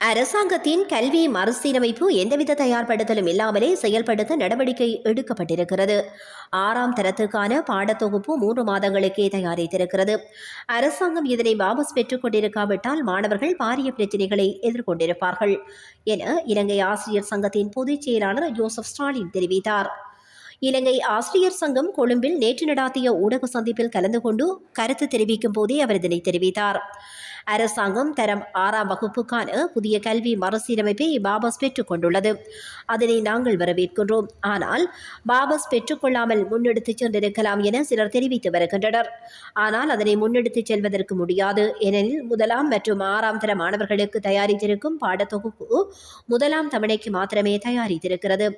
அரசாங்கத்தின் கல்வி மறுசீரமைப்பு எந்தவித தயார்படுத்தலும் இல்லாமலே செயல்படுத்த நடவடிக்கை எடுக்கப்பட்டிருக்கிறது. ஆறாம் தரத்துக்கான பாடத்தொகுப்பு மூன்று மாதங்களுக்கே தயாரித்திருக்கிறது. அரசாங்கம் இதனை வாபஸ் பெற்றுக் கொண்டிருக்காவிட்டால் மாணவர்கள் பாரிய பிரச்சினைகளை எதிர்கொண்டிருப்பார்கள் என இலங்கை ஆசிரியர் சங்கத்தின் பொதுச் செயலாளர் ஜோசப் ஸ்டாலின் தெரிவித்தார். இலங்கை ஆசிரியர் சங்கம் கொழும்பில் நேற்று நடாத்திய ஊடக சந்திப்பில் கலந்து கொண்டு கருத்து தெரிவிக்கும் போதே அவர் இதனை தெரிவித்தார். அரசாங்கம் தரம் ஆறாம் வகுப்புக்கான புதிய கல்வி மறுசீரமைப்பை பாபஸ் பெற்றுக் கொண்டுள்ளது அதனை நாங்கள் வரவேற்கின்றோம். ஆனால் பாபஸ் பெற்றுக்கொள்ளாமல் முன்னெடுத்துச் சென்றிருக்கலாம் என சிலர் தெரிவித்து வருகின்றனர். ஆனால் அதனை முன்னெடுத்துச் செல்வதற்கு முடியாது. ஏனெனில் முதலாம் மற்றும் ஆறாம் தர மாணவர்களுக்கு தயாரித்திருக்கும் பாடத்தொகுப்பு முதலாம் தவணைக்கு மாத்திரமே தயாரித்திருக்கிறது.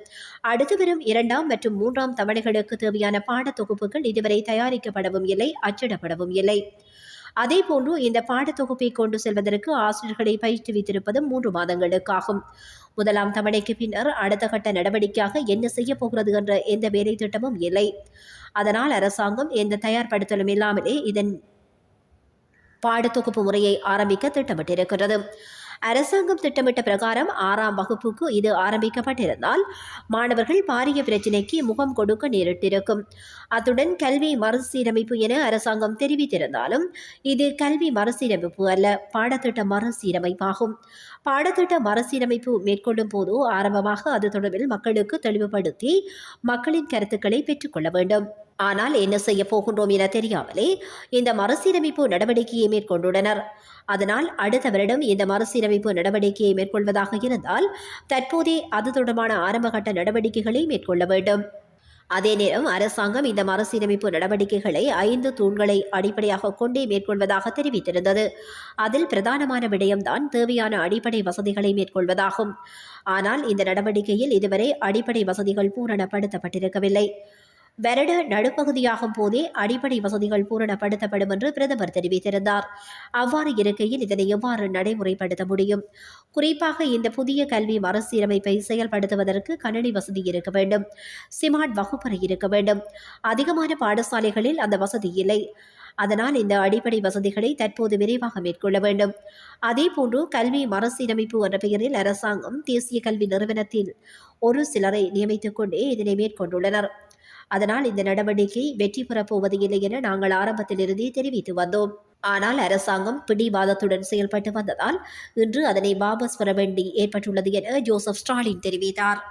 அடுத்து வரும் இரண்டாம் மற்றும் மூன்றாம் தவணைகளுக்கு தேவையான பாடத்தொகுப்புகள் இதுவரை தயாரிக்கப்படவும் இல்லை அச்சிடப்படவும் இல்லை. அதேபோன்று இந்த பாடத்தொகுப்பை கொண்டு செல்வதற்கு ஆசிரியர்களை பயிற்றுவித்திருப்பது மூன்று மாதங்களுக்காகும். முதலாம் தவணைக்கு பின்னர் அடுத்த கட்ட நடவடிக்கையாக என்ன செய்ய போகிறது என்ற எந்த வேலை திட்டமும் இல்லை. அதனால் அரசாங்கம் எந்த தயார்படுத்தலும் இல்லாமலே இதன் பாடத்தொகுப்பு முறையை ஆரம்பிக்க திட்டமிட்டிருக்கிறது. அரசாங்கம் திட்டமிட்ட பிரகாரம் ஆறாம் வகுப்புக்கு இது ஆரம்பிக்கப்பட்டிருந்தால் மாணவர்கள் பாரிய பிரச்சினைக்கு முகம் கொடுக்க நேரிட்டிருக்கும். அத்துடன் கல்வி மறுசீரமைப்பு என அரசாங்கம் தெரிவித்திருந்தாலும் இது கல்வி மறுசீரமைப்பு அல்ல பாடத்திட்ட மறுசீரமைப்பாகும். பாடத்திட்ட மறுசீரமைப்பு மேற்கொள்ளும் போது ஆரம்பமாக அது தொடர்பில் மக்களுக்கு தெளிவுபடுத்தி மக்களின் கருத்துக்களை பெற்றுக்கொள்ள வேண்டும். ஆனால் என்ன செய்ய போகின்றோம் என தெரியாமலே இந்த மறுசீரமைப்பு நடவடிக்கையை மேற்கொண்டுள்ளனர். அதனால் அடுத்த வருடம் இந்த மறுசீரமைப்பு நடவடிக்கையை மேற்கொள்வதாக இருந்தால் தற்போதே அது தொடர்பான ஆரம்பகட்ட நடவடிக்கைகளை மேற்கொள்ள வேண்டும். அதே நேரம் அரசாங்கம் இந்த மறுசீரமைப்பு நடவடிக்கைகளை ஐந்து தூண்களை அடிப்படையாக கொண்டே மேற்கொள்வதாக தெரிவித்திருந்தது. அதில் பிரதானமான விடயம்தான் தேவையான அடிப்படை வசதிகளை மேற்கொள்வதாகும். ஆனால் இந்த நடவடிக்கையில் இதுவரை அடிப்படை வசதிகள் பூரணப்படுத்தப்பட்டிருக்கவில்லை. வருட நடுப்பகுதியாகும் போதே அடிப்படை வசதிகள் பூரணப்படுத்தப்படும் என்று பிரதமர் தெரிவித்திருந்தார். அவ்வாறு இருக்கையில் இதனை எவ்வாறு நடைமுறைப்படுத்த முடியும்? குறிப்பாக இந்த புதிய கல்வி மறுசீரமைப்பை செயல்படுத்துவதற்கு கணினி வசதி இருக்க வேண்டும். சிமார்ட் வகுப்பறை இருக்க வேண்டும். அதிகமான பாடசாலைகளில் அந்த வசதி இல்லை. அதனால் இந்த அடிப்படை வசதிகளை தற்போது விரைவாக மேற்கொள்ள வேண்டும். அதேபோன்று கல்வி மறுசீரமைப்பு என்ற பெயரில் அரசாங்கம் தேசிய கல்வி நிறுவனத்தில் ஒரு சிலரை நியமித்துக் கொண்டே இதனை மேற்கொண்டுள்ளனர். அதனால் இந்த நடவடிக்கை வெற்றி பெறப்போவது இல்லை என நாங்கள் ஆரம்பத்திலிருந்தே தெரிவித்து வந்தோம். ஆனால் அரசாங்கம் பிடிவாதத்துடன் செயல்பட்டு வந்ததால் இன்று அதனை வாபஸ் பெற வேண்டி ஏற்பட்டுள்ளது என ஜோசப் ஸ்டாலின் தெரிவித்தார்.